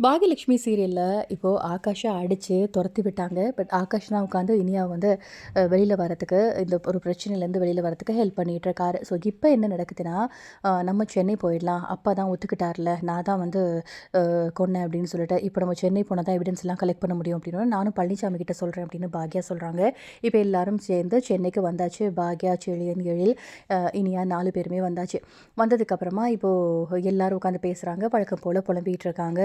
பாகியலட்சுமி சீரியலில் இப்போது ஆகாஷை அடித்து துரத்தி விட்டாங்க. பட் ஆகாஷ் தான் உட்காந்து இனியா வந்து வெளியில் வரத்துக்கு இந்த ஒரு பிரச்சனையிலேருந்து வெளியில் வரத்துக்கு ஹெல்ப் பண்ணிகிட்ருக்காரு ஸோ இப்போ என்ன நடக்குதுன்னா நம்ம சென்னை போயிடலாம். அப்பா தான் ஒத்துக்கிட்டார்ல நான் தான் வந்து அஹ், கொன்னேன் அப்படின்னு சொல்லிட்டு இப்போ நம்ம சென்னை போனால் தான் எவிடன்ஸ்லாம் கலெக்ட் பண்ண முடியும் அப்படின்னு நானும் பழனிசாமி கிட்ட சொல்கிறேன் அப்படின்னு பாக்யா சொல்கிறாங்க இப்போ எல்லாரும் சேர்ந்து சென்னைக்கு வந்தாச்சு. பாக்யா செழியன் எழில் இனியா நாலு பேருமே வந்தாச்சு. வந்ததுக்கப்புறமா இப்போது எல்லோரும் உட்காந்து பேசுகிறாங்க வழக்கம் போல் புலம்பிகிட்டு இருக்காங்க.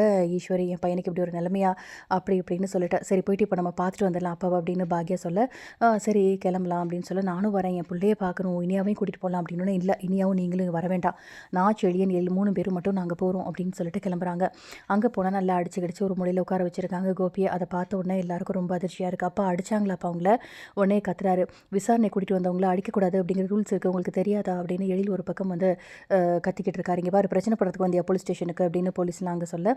ஈஸ்வரி என் பையனுக்கு இப்படி ஒரு நிலைமையா? அப்படி இப்படின்னு சொல்லிட்டு சரி போயிட்டு இப்போ நம்ம பார்த்துட்டு வந்துடலாம் அப்பா அப்படின்னு பாக்யா சொல்ல சரி கிளம்பலாம் அப்படின்னு சொல்ல நானும் வரேன் என் பிள்ளைய பார்க்கணும் இனியாவையும் கூட்டிகிட்டு போகலாம் அப்படின்னு இல்லை இனியாவும் நீங்களும் வர வேண்டாம். நான் செழியன் ஏழு மூணு பேரும் மட்டும் நாங்கள் போகிறோம் அப்படின்னு சொல்லிட்டு கிளம்புறாங்க. அங்கே போனால் நல்லா அடிச்சு கடிச்சு ஒரு முறையில் உட்கார வச்சிருக்காங்க கோபியை. அதை பார்த்த உடனே எல்லாருக்கும் ரொம்ப அதிர்ச்சியாக இருக்குது அப்பா அடிச்சாங்களா அப்பா அவங்கள உடனே கத்துறாரு. விசாரணை கூட்டிகிட்டு வந்தவங்கள அடிக்கக்கூடாது அப்படிங்கிற ரூல்ஸ் இருக்குது உங்களுக்கு தெரியாதா? அப்படின்னு எழில் ஒரு பக்கம் வந்து கத்திக்கிட்டு இருக்காரு. இங்கே பாரு பிரச்சனை படுறதுக்கு வந்தியா போலீஸ் ஸ்டேஷனுக்கு? அப்படின்னு போலீஸ்லாம் அங்கே சொல்ல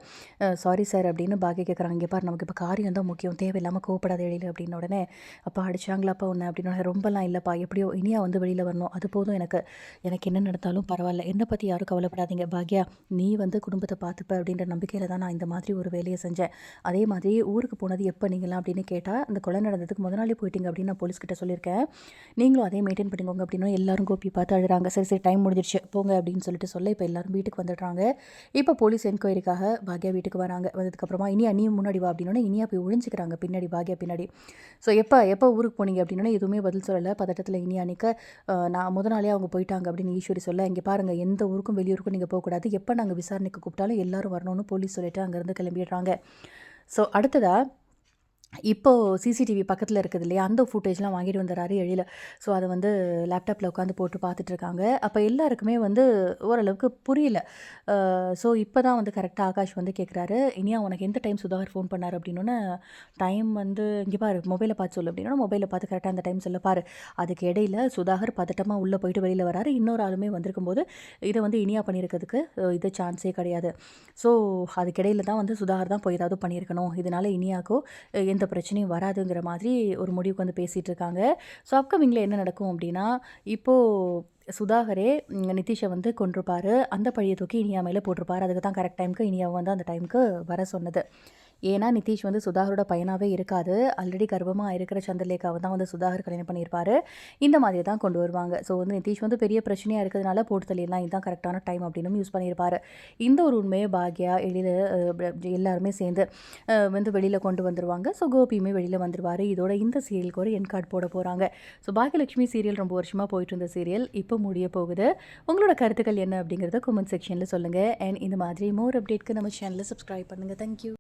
சாரி சார் அப்படின்னு பாக்கி கேட்குறாங்க இங்கே பாரு நமக்கு இப்போ காரியம் தான் முக்கியம். தேவையில்லாமல் கோவப்படாத எழில் அப்படின்னு உடனே அப்பா அடிச்சாங்களாப்பா ஒன்று அப்படின்னு உடனே ரொம்பலாம் இல்லைப்பா. எப்படியோ இனியா வந்து வெளியில் வரணும். அது போதும் எனக்கு. எனக்கு என்ன நடந்தாலும் பரவாயில்ல. என்னை பற்றி யாரும் கவலைப்படாதீங்க. பாக்யா நீ வந்து குடும்பத்தை பார்த்துப்ப அப்படின்ற நம்பிக்கையில் தான் நான் இந்த மாதிரி ஒரு வேலையை செஞ்சேன். அதே மாதிரி ஊருக்கு போனது எப்போ நீங்களாம் அப்படின்னு கேட்டால் அந்த கொலை நடந்ததுக்கு முத நாளே போயிட்டீங்க அப்படின்னு நான் போலீஸ்கிட்ட சொல்லியிருக்கேன். நீங்களும் அதே மெயின்டைன் பண்ணிக்கோங்க அப்படின்னு எல்லாரும் கோப்பி பார்த்து அழுறாங்க. சரி சரி டைம் முடிஞ்சிருச்சு போங்க அப்படின்னு சொல்லிட்டு சொல்ல இப்போ எல்லாரும் வீட்டுக்கு வந்துடுறாங்க. இப்போ போலீஸ் என்கொயரிக்காக பாக்யா வீட்டுக்கு வராங்க. வந்ததுக்கப்புறமா இனியா நீ முன்னாடி வா அப்படின்னா இனியா போய் ஒழிஞ்சிக்கிறாங்க பின்னாடி பாகியா பின்னாடி. ஸோ எப்போ எப்போ ஊருக்கு போனீங்க அப்படின்னா எதுவுமே பதில் சொல்லலை. பதட்டத்தில் இனியா நிற்க நான் முத நாளே அவங்க போயிட்டாங்க அப்படின்னு ஈஸ்வரி சொல்ல இங்கே பாருங்கள் எந்த ஊருக்கும் வெளியூருக்கும் நீங்கள் போகக்கூடாது. எப்போ நாங்கள் விசாரணைக்கு கூப்பிட்டாலும் எல்லோரும் வரணும்னு போலீஸ் சொல்லிவிட்டு அங்கேருந்து கிளம்பிடுறாங்க. ஸோ அடுத்ததாக இப்போது சிசிடிவி பக்கத்தில் இருக்குது இல்லையா? அந்த ஃபுட்டேஜ்லாம் வாங்கிட்டு வந்துடுறாரு எழில. ஸோ அதை வந்து லேப்டாப்பில் உட்காந்து போட்டு பார்த்துட்டு இருக்காங்க. அப்போ எல்லாருக்குமே வந்து ஓரளவுக்கு புரியல. ஸோ இப்போ தான் வந்து கரெக்டாக ஆகாஷ் வந்து கேட்குறாரு இனியா உனக்கு எந்த டைம் சுதாகர் ஃபோன் பண்ணார் அப்படின்னோன்னே டைம் வந்து இங்கே பாரு மொபைலை பார்த்து சொல்லு அப்படின்னா மொபைலை பார்த்து கரெக்டாக அந்த டைம் சொல்ல பாரு. அதுக்கு இடையில சுதாகர் பதட்டமாக உள்ளே போயிட்டு வெளியில் வராரு. இன்னொரு ஆளுமே வந்திருக்கும் போது இதை வந்து இனியா பண்ணியிருக்கிறதுக்கு இது சான்ஸே கிடையாது. ஸோ அதுக்கிடையில தான் வந்து சுதாகர் தான் போய் ஏதாவது பண்ணியிருக்கணும். இதனால் இனியாக்கோ எந்த பிரச்சனையும் வராதுங்கிற மாதிரி ஒரு முடிவுக்கு வந்து பேசிகிட்டு இருக்காங்க ஸோ அப்கமிங்கில் என்ன நடக்கும் அப்படின்னா இப்போது சுதாகரே நிதிஷை வந்து கொண்டிருப்பார் அந்த பழியை தூக்கி இனியா மேலே போட்டிருப்பார். அதுக்கு தான் கரெக்ட் டைமுக்கு இனியாவை வந்து அந்த டைமுக்கு வர சொன்னது. ஏன்னா நிதிஷ் வந்து சுதாகரோட பையனாகவே இருக்காது. ஆல்ரெடி கர்ப்பமாக இருக்கிற சந்திரலேகாவை தான் வந்து சுதாகர் கல்யாணம் பண்ணியிருப்பாரு. இந்த மாதிரி தான் கொண்டு வருவாங்க. ஸோ வந்து நிதிஷ் வந்து பெரிய பிரச்சனையாக இருக்கிறதுனால போட்டு தள்ளிடலாம். இதுதான் கரெக்டான டைம் அப்படின்னு யூஸ் பண்ணியிருப்பார். இந்த ஒரு உண்மையை பாக்யா எழில் எல்லாருமே சேர்ந்து வந்து வெளியில் கொண்டு வந்துருவாங்க. ஸோ கோபியுமே வெளியில் வந்துருவார். இதோட இந்த சீரியலுக்கு ஒரு என் கார்டு போட போகிறாங்க ஸோ பாக்கியலட்சுமி சீரியல் ரொம்ப வருஷமாக போயிட்டு இருந்த சீரியல் இப்போ முடிய போகுது. உங்களோட கருத்துக்கள் என்ன அப்படிங்கிறத கமெண்ட் செக்ஷனில் சொல்லுங்கள் அண்ட் இந்த மாதிரி மோர் அப்டேட்க்கு நம்ம சேனலில் சப்ஸ்கிரைப் பண்ணுங்கள் தேங்க்யூ